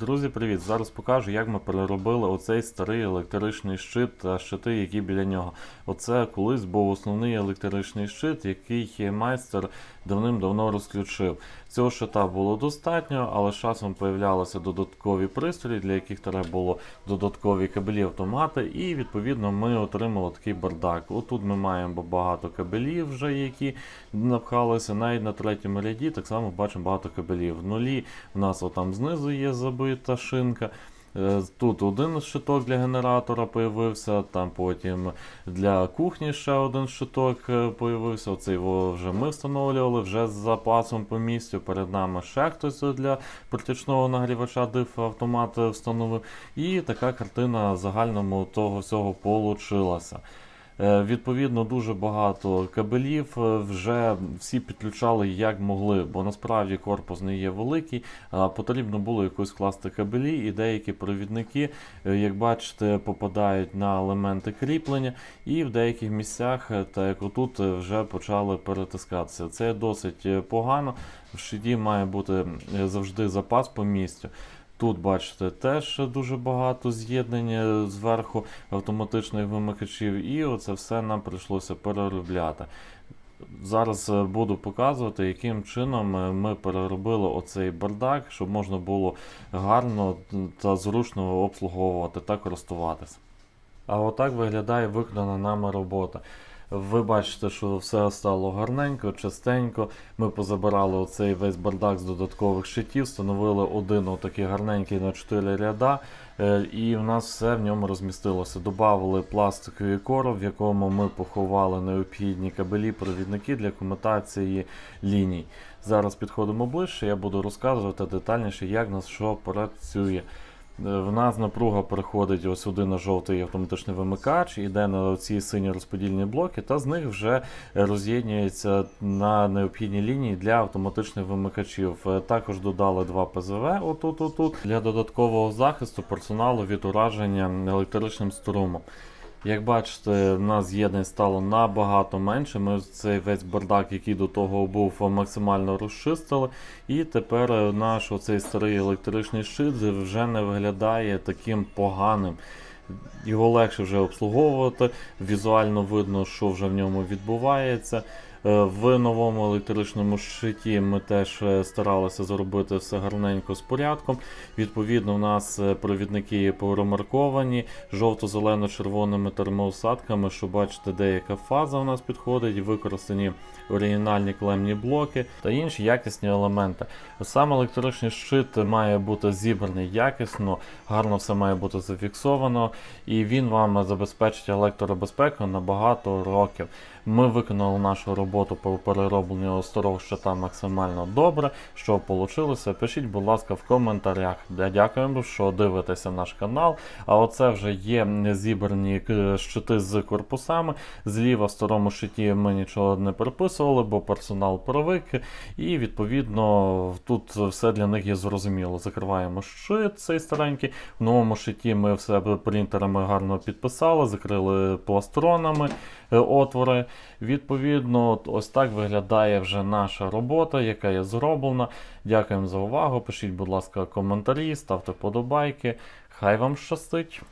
Друзі, привіт! Зараз покажу, як ми переробили оцей старий електричний щит та щити, які біля нього. Оце колись був основний електричний щит, який майстер давним-давно розключив. Цього щита було достатньо, але з часом появлялися додаткові пристрої, для яких треба було додаткові кабелі автомати, і відповідно ми отримали такий бардак. Отут ми маємо багато кабелів, вже які напхалися. Навіть на третьому ряді так само бачимо багато кабелів. В нулі у нас отам знизу є забита шинка. Е, Тут один щиток для генератора появився, там потім для кухні ще один щиток е, появився. Оцей його вже ми встановлювали, вже з запасом по місцю. Перед нами ще хтось для протічного нагрівача диф автомат встановив. І така картина в загальному того всього получилася. Е, Відповідно, дуже багато кабелів е, вже всі підключали як могли, бо насправді корпус не є великий, потрібно було якось класти кабелі, і деякі провідники, е, як бачите, попадають на елементи кріплення, і в деяких місцях, так як отут, вже почали перетискатися. Це досить погано. В щиті має бути завжди запас по місцю. Тут, бачите, теж дуже багато з'єднання зверху автоматичних вимикачів, і оце все нам прийшлося переробляти. Зараз е, буду показувати, яким чином е, ми переробили оцей бардак, щоб можна було гарно та зручно обслуговувати та користуватися. А отак виглядає виконана нами робота. Ви бачите, що все стало гарненько, чистенько. Ми позабирали оцей весь бардак з додаткових щитів, встановили один отакий гарненький на 4 ряда, е, і в нас все в ньому розмістилося. Добавили пластиковий короб, в якому ми поховали необхідні кабелі, провідники для комутації ліній. Зараз підходимо ближче, я буду розказувати детальніше, як нас що працює. Е, В нас напруга переходить ось сюди на жовтий автоматичний вимикач, іде на ці сині розподільні блоки, та з них вже роз'єднюється на необхідні лінії для автоматичних вимикачів. Е, Також додали два ПЗВ отут, отут для додаткового захисту персоналу від ураження електричним струмом. Як бачите, в нас з'єднань стало набагато менше. Ми цей весь бардак, який до того був, максимально розчистили. І тепер наш оцей старий електричний щит вже не виглядає таким поганим. Його легше вже обслуговувати, візуально видно, що вже в ньому відбувається. Е, В новому електричному щиті ми теж е, старалися зробити все гарненько з порядком. Відповідно, у нас е, провідники промарковані жовто-зелено-червоними термоусадками, що бачите, деяка фаза у нас підходить, використані оригінальні клемні блоки та інші якісні елементи. Сам електричний щит має бути зібраний якісно, гарно все має бути зафіксовано, і він вам забезпечить електробезпеку на багато років. Ми виконали нашу роботу по переробленню старого щита максимально добре. Що вийшло, пишіть, будь ласка, в коментарях. Дякуємо, що дивитеся наш канал. А оце вже є зібрані к- щити з корпусами. Зліва в старому щиті ми нічого не переписували, бо персонал провик. І відповідно тут все для них є зрозуміло. Закриваємо щит цей старенький. В новому щиті ми все принтерами гарно підписали, закрили пластронами е, отвори. Відповідно, ось так виглядає вже наша робота, яка є зроблена. Дякуємо за увагу. Пишіть, будь ласка, коментарі, ставте подобайки. Хай вам щастить!